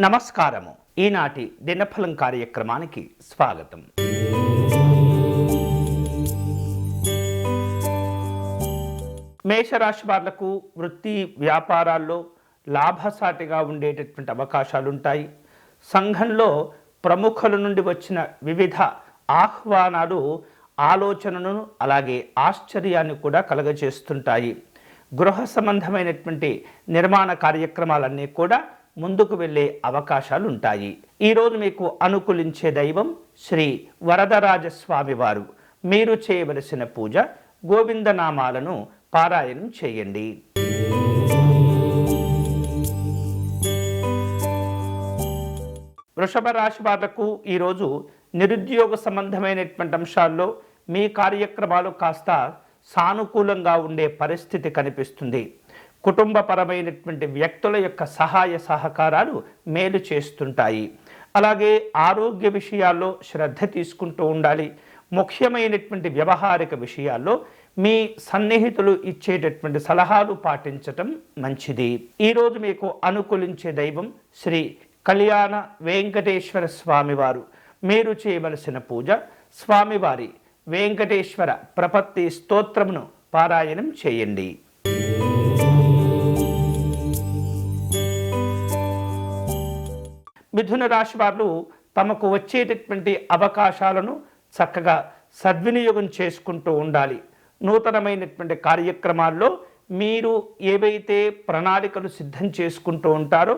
నమస్కారము. ఈనాటి దినఫలం కార్యక్రమానికి స్వాగతం. మేషరాశి వాళ్ళకు వృత్తి వ్యాపారాల్లో లాభసాటిగా ఉండేటటువంటి అవకాశాలు ఉంటాయి సంఘంలో ప్రముఖుల నుండి వచ్చిన వివిధ ఆహ్వానాలు ఆలోచనను అలాగే ఆశ్చర్యాన్ని కూడా కలగజేస్తుంటాయి. గృహ సంబంధమైనటువంటి నిర్మాణ కార్యక్రమాలన్నీ కూడా ముందుకు వెళ్ళే అవకాశాలు ఉంటాయి ఈరోజు మీకు అనుకూలించే దైవం శ్రీ వరదరాజస్వామి వారు. మీరు చేయవలసిన పూజ గోవిందనామాలను పారాయణం చేయండి. వృషభ రాశి వాళ్ళకు ఈరోజు నిరుద్యోగ సంబంధమైనటువంటి అంశాల్లో మీ కార్యక్రమాలు కాస్త సానుకూలంగా ఉండే పరిస్థితి కనిపిస్తుంది. కుటుంబపరమైనటువంటి వ్యక్తుల యొక్క సహాయ సహకారాలు మేలు చేస్తుంటాయి. అలాగే ఆరోగ్య విషయాల్లో శ్రద్ధ తీసుకుంటూ ఉండాలి. ముఖ్యమైనటువంటి వ్యవహారిక విషయాల్లో మీ సన్నిహితులు ఇచ్చేటటువంటి సలహాలు పాటించటం మంచిది. ఈరోజు మీకు అనుకూలించే దైవం శ్రీ కళ్యాణ వెంకటేశ్వర స్వామివారు. మీరు చేయవలసిన పూజ స్వామివారి వెంకటేశ్వర ప్రపత్తి స్తోత్రమును పారాయణం చేయండి. మిథున రాశి వాళ్ళు తమకు వచ్చేటటువంటి అవకాశాలను చక్కగా సద్వినియోగం చేసుకుంటూ ఉండాలి. నూతనమైనటువంటి కార్యక్రమాల్లో మీరు ఏవైతే ప్రణాళికలు సిద్ధం చేసుకుంటూ ఉంటారో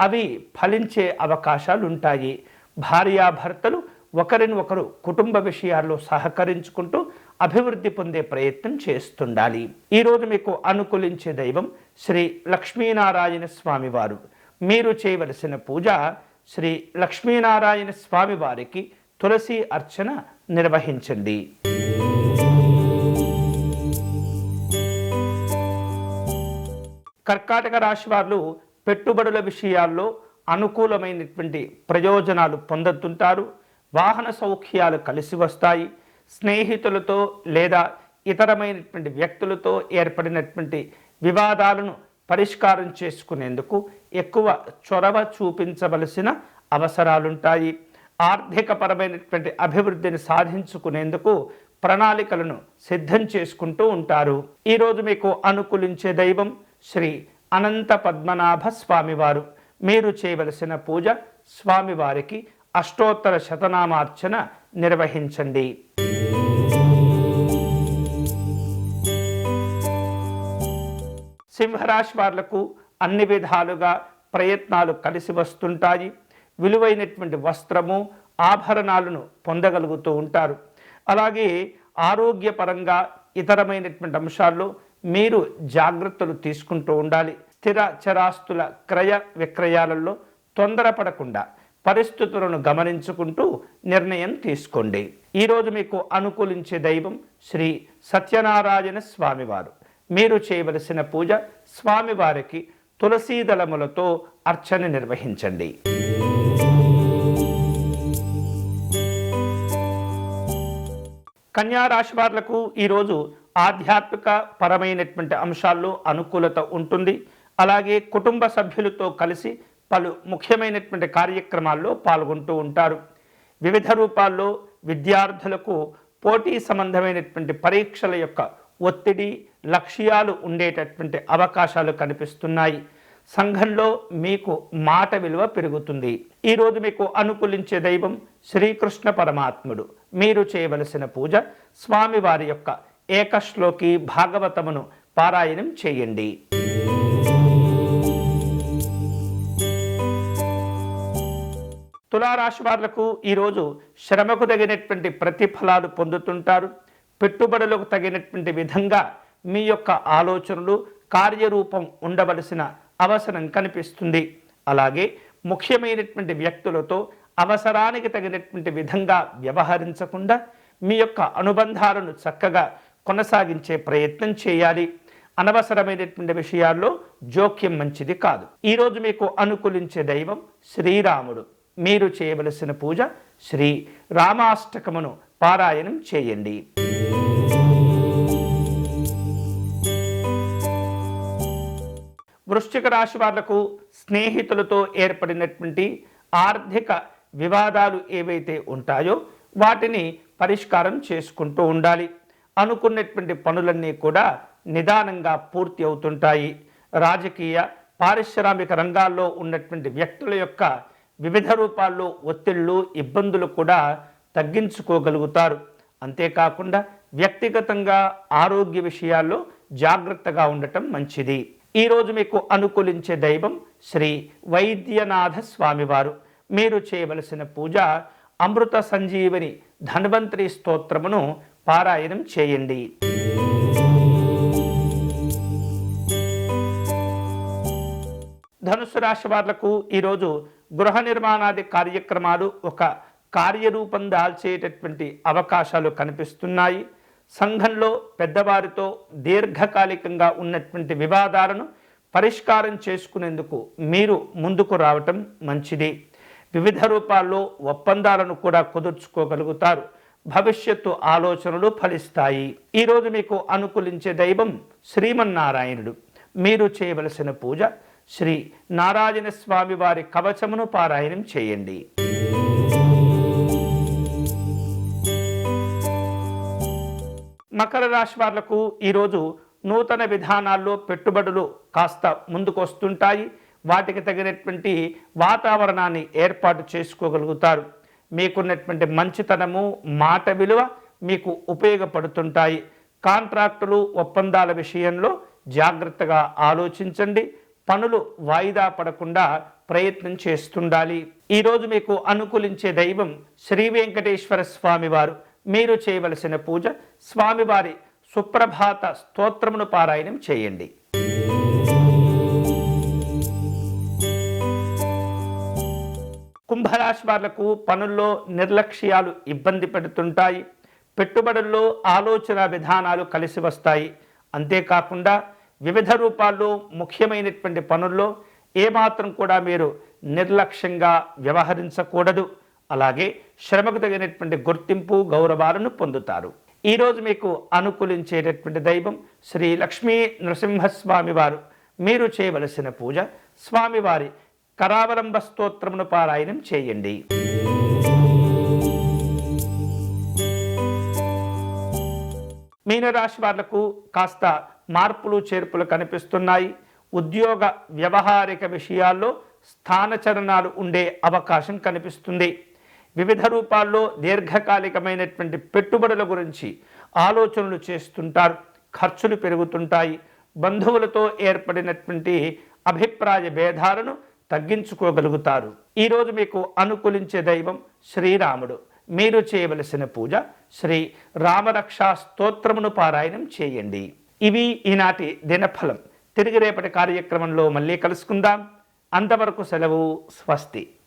అవి ఫలించే అవకాశాలు ఉంటాయి. భార్యాభర్తలు ఒకరిని ఒకరు కుటుంబ విషయాల్లో సహకరించుకుంటూ అభివృద్ధి పొందే ప్రయత్నం చేస్తుండాలి. ఈరోజు మీకు అనుకూలించే దైవం శ్రీ లక్ష్మీనారాయణ స్వామివారు మీరు చేయవలసిన పూజ శ్రీ లక్ష్మీనారాయణ స్వామి వారికి తులసి అర్చన నిర్వహించండి కర్కాటక రాశి వారు పెట్టుబడుల విషయాల్లో అనుకూలమైనటువంటి ప్రయోజనాలు పొందుతుంటారు వాహన సౌఖ్యాలు కలిసి వస్తాయి. స్నేహితులతో లేదా ఇతరమైనటువంటి వ్యక్తులతో ఏర్పడినటువంటి వివాదాలను పరిష్కారం చేసుకునేందుకు ఎక్కువ చొరవ చూపించవలసిన అవసరాలుంటాయి. ఆర్థికపరమైనటువంటి అభివృద్ధిని సాధించుకునేందుకు ప్రణాళికలను సిద్ధం చేసుకుంటూ ఉంటారు. ఈరోజు మీకు అనుకూలించే దైవం శ్రీ అనంత పద్మనాభ స్వామివారు. మీరు చేయవలసిన పూజ స్వామివారికి అష్టోత్తర శతనామార్చన నిర్వహించండి. సింహరాశి వాళ్ళకు అన్ని విధాలుగా ప్రయత్నాలు కలిసి వస్తుంటాయి. విలువైనటువంటి వస్త్రము ఆభరణాలను పొందగలుగుతూ ఉంటారు. అలాగే ఆరోగ్యపరంగా ఇతరమైనటువంటి అంశాల్లో మీరు జాగ్రత్తలు తీసుకుంటూ ఉండాలి. స్థిర చరాస్తుల క్రయ విక్రయాలలో తొందరపడకుండా పరిస్థితులను గమనించుకుంటూ నిర్ణయం తీసుకోండి. ఈరోజు మీకు అనుకూలించే దైవం శ్రీ సత్యనారాయణ స్వామివారు. మీరు చేయవలసిన పూజ స్వామివారికి తులసీదళములతో అర్చన నిర్వహించండి. కన్యా రాశి వారులకు ఈరోజు ఆధ్యాత్మిక పరమైనటువంటి అంశాల్లో అనుకూలత ఉంటుంది. అలాగే కుటుంబ సభ్యులతో కలిసి పలు ముఖ్యమైనటువంటి కార్యక్రమాల్లో పాల్గొంటూ ఉంటారు. వివిధ రూపాల్లో విద్యార్థులకు పోటీ సంబంధమైనటువంటి పరీక్షల యొక్క ఒత్తిడి లక్ష్యాలు ఉండేటటువంటి అవకాశాలు కనిపిస్తున్నాయి. సంఘంలో మీకు మాట విలువ పెరుగుతుంది. ఈరోజు మీకు అనుకూలించే దైవం శ్రీకృష్ణ పరమాత్ముడు. మీరు చేయవలసిన పూజ స్వామివారి యొక్క ఏకశ్లోకి భాగవతమును పారాయణం చేయండి. తులారాశి వారులకు ఈరోజు శ్రమకు తగినటువంటి ప్రతిఫలాలు పొందుతుంటారు. పెట్టుబడులకు తగినటువంటి విధంగా మీ యొక్క ఆలోచనలు కార్యరూపం ఉండవలసిన అవసరం కనిపిస్తుంది. అలాగే ముఖ్యమైనటువంటి వ్యక్తులతో అవసరానికి తగినటువంటి విధంగా వ్యవహరించకుండా మీ యొక్క అనుబంధాలను చక్కగా కొనసాగించే ప్రయత్నం చేయాలి. అనవసరమైనటువంటి విషయాల్లో జోక్యం మంచిది కాదు. ఈరోజు మీకు అనుకూలించే దైవం శ్రీరాముడు. మీరు చేయవలసిన పూజ శ్రీ రామాష్టకమును పారాయణం చేయండి. వృశ్చిక రాశి వాళ్ళకు స్నేహితులతో ఏర్పడినటువంటి ఆర్థిక వివాదాలు ఏవైతే ఉంటాయో వాటిని పరిష్కారం చేసుకుంటూ ఉండాలి. అనుకున్నటువంటి పనులన్నీ కూడా నిదానంగా పూర్తి అవుతుంటాయి. రాజకీయ పారిశ్రామిక రంగాల్లో ఉన్నటువంటి వ్యక్తుల యొక్క వివిధ రూపాల్లో ఒత్తిళ్ళు ఇబ్బందులు కూడా తగ్గించుకోగలుగుతారు. అంతేకాకుండా వ్యక్తిగతంగా ఆరోగ్య విషయాల్లో జాగ్రత్తగా ఉండటం మంచిది. ఈరోజు మీకు అనుకూలించే దైవం శ్రీ వైద్యనాథ స్వామివారు. మీరు చేయవలసిన పూజ అమృత సంజీవని ధన్వంతరి స్తోత్రమును పారాయణం చేయండి. ధనుసు రాశి వాళ్ళకు ఈరోజు గృహ నిర్మాణాది కార్యక్రమాలు ఒక కార్యరూపం దాల్చేటటువంటి అవకాశాలు కనిపిస్తున్నాయి. సంఘంలో పెద్దవారితో దీర్ఘకాలికంగా ఉన్నటువంటి వివాదాలను పరిష్కారం చేసుకునేందుకు మీరు ముందుకు రావటం మంచిది. వివిధ రూపాల్లో ఒప్పందాలను కూడా కుదుర్చుకోగలుగుతారు. భవిష్యత్తు ఆలోచనలు ఫలిస్తాయి. ఈరోజు మీకు అనుకూలించే దైవం శ్రీమన్నారాయణుడు. మీరు చేయవలసిన పూజ శ్రీ నారాయణ స్వామి వారి కవచమును పారాయణం చేయండి. మకర రాశి వాళ్ళకు ఈరోజు నూతన విధానాల్లో పెట్టుబడులు కాస్త ముందుకు వస్తుంటాయి వాటికి తగినటువంటి వాతావరణాన్ని ఏర్పాటు చేసుకోగలుగుతారు. మీకున్నటువంటి మంచితనము మాట విలువ మీకు ఉపయోగపడుతుంటాయి. కాంట్రాక్టులు ఒప్పందాల విషయంలో జాగ్రత్తగా ఆలోచించండి. పనులు వాయిదా పడకుండా ప్రయత్నం చేస్తుండాలి. ఈరోజు మీకు అనుకూలించే దైవం శ్రీ వెంకటేశ్వర స్వామివారు మీరు చేయవలసిన పూజ స్వామివారి సుప్రభాత స్తోత్రమును పారాయణం చేయండి. కుంభరాశి వాళ్ళకు పనుల్లో నిర్లక్ష్యాలు ఇబ్బంది పెడుతుంటాయి. పెట్టుబడుల్లో ఆలోచన విధానాలు కలిసి వస్తాయి. అంతేకాకుండా వివిధ రూపాల్లో ముఖ్యమైనటువంటి పనుల్లో ఏమాత్రం కూడా మీరు నిర్లక్ష్యంగా వ్యవహరించకూడదు. అలాగే శ్రమకు తగినటువంటి గుర్తింపు గౌరవాలను పొందుతారు. ఈరోజు మీకు అనుకూలించేటటువంటి దైవం శ్రీ లక్ష్మీ నృసింహస్వామి వారు. మీరు చేయవలసిన పూజ స్వామివారి కరావలంబ స్తోత్రమును పారాయణం చేయండి. మీనరాశి వాళ్ళకు కాస్త మార్పులు చేర్పులు కనిపిస్తున్నాయి. ఉద్యోగ వ్యవహారిక విషయాల్లో స్థానచరణాలు ఉండే అవకాశం కనిపిస్తుంది. వివిధ రూపాల్లో దీర్ఘకాలికమైనటువంటి పెట్టుబడుల గురించి ఆలోచనలు చేస్తుంటారు. ఖర్చులు పెరుగుతుంటాయి. బంధువులతో ఏర్పడినటువంటి అభిప్రాయ భేదాలను తగ్గించుకోగలుగుతారు. ఈరోజు మీకు అనుకూలించే దైవం శ్రీరాముడు. మీరు చేయవలసిన పూజ శ్రీ రామరక్షా స్తోత్రమును పారాయణం చేయండి. ఇవి ఈనాటి దినఫలం. తిరిగి రేపటి కార్యక్రమంలో మళ్ళీ కలుసుకుందాం. అంతవరకు సెలవు స్వస్తి.